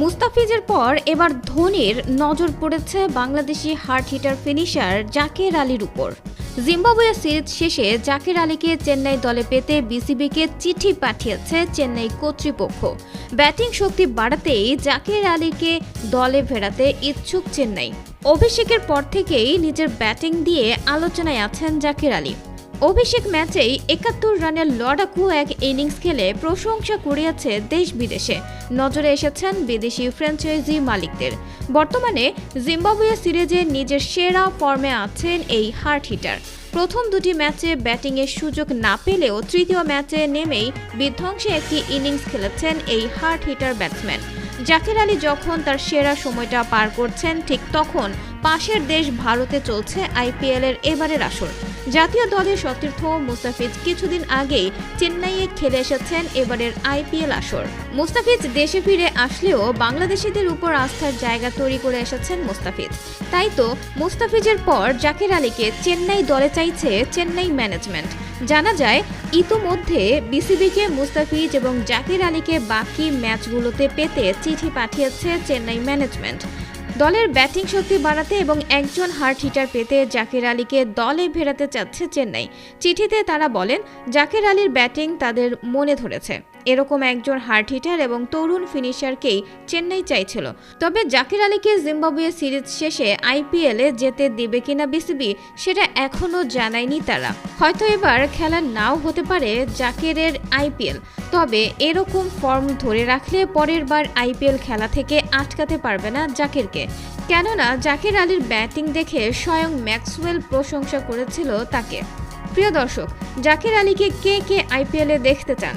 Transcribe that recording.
মুস্তাফিজের পর এবার ধোনির নজর পড়েছে Bangladeshi hard hitter finisher Jaker আলীর উপর। জিম্বাবুয়ে সিরিজ শেষে জাকির আলীকে চেন্নাই দলে পেতে বিসিবিকে চিঠি পাঠিয়েছে চেন্নাই কর্তৃপক্ষ। ব্যাটিং শক্তি বাড়াতেই জাকির আলীকে দলে ফেরাতে ইচ্ছুক চেন্নাই। অভিষেকের পর থেকেই নিজের ব্যাটিং দিয়ে আলোচনায় আছেন জাকির আলী। অভিষেক ম্যাচেই একাত্তর রানের লড়াকু এক ইনিংস খেলে প্রশংসা কুড়িয়েছে দেশ বিদেশে। নজরে এসেছেন বিদেশি ফ্র্যাঞ্চাইজি মালিকদের। বর্তমানে জিম্বাবুয়ে সিরিজে নিজের সেরা ফর্মে আছেন এই হার্ট হিটার। প্রথম দুটি ম্যাচে ব্যাটিংয়ের সুযোগ না পেলেও তৃতীয় ম্যাচে নেমেই বিধ্বংসী একটি ইনিংস খেলেছেন এই hard hitter batsman. Zakir Ali যখন তার সেরা সময়টা পার করছেন, ঠিক তখন পাশের দেশ ভারতে চলছে আইপিএল এর এবারের আসর। জাতীয় দলের সতীর্থ মুস্তাফিজ কিছুদিন আগেই চেন্নাইয়ে খেলে এসেছেন এবারের আইপিএল আসর। মুস্তাফিজ দেশে ফিরে আসলেও বাংলাদেশিদের উপর আস্থার জায়গা তৈরি করে এসেছেন মুস্তাফিজ। তাই তো মুস্তাফিজের পর জাকির আলীকে চেন্নাই দলে চাইছে চেন্নাই ম্যানেজমেন্ট। জানা যায়, ইতোমধ্যে বিসিবিকে মুস্তাফিজ এবং জাকির আলীকে বাকি ম্যাচগুলোতে পেতে চিঠি পাঠিয়েছে চেন্নাই ম্যানেজমেন্ট। দলের ব্যাটিং শক্তি বাড়াতে এবং একজন হার্ট হিটার পেতে জাকির আলীকে দলে ফেরাতে চাচ্ছে চেন্নাই। চিঠিতে তারা বলেন, জাকির আলীর ব্যাটিং তাদের মনে ধরেছে। এরকম একজন হার্ট হিটার এবং তরুণ ফিনিশারকেই চেন্নাই চাইছিল। তবে জাকির আলীকে জিম্বাবুয়ে সিরিজ শেষে আইপিএলে যেতে দেবে কিনা বিসিবি সেটা এখনও জানায়নি তারা। হয়তো এবার খেলা নাও হতে পারে জাকিরের আইপিএল, তবে এরকম ফর্ম ধরে রাখলে পরের বার আইপিএল খেলা থেকে আটকাতে পারবে না জাকিরকে। কেননা জাকির আলীর ব্যাটিং দেখে স্বয়ং ম্যাক্সওয়েল প্রশংসা করেছিল তাকে। প্রিয় দর্শক, জাকির আলীকে কে কে আইপিএলে দেখতে চান?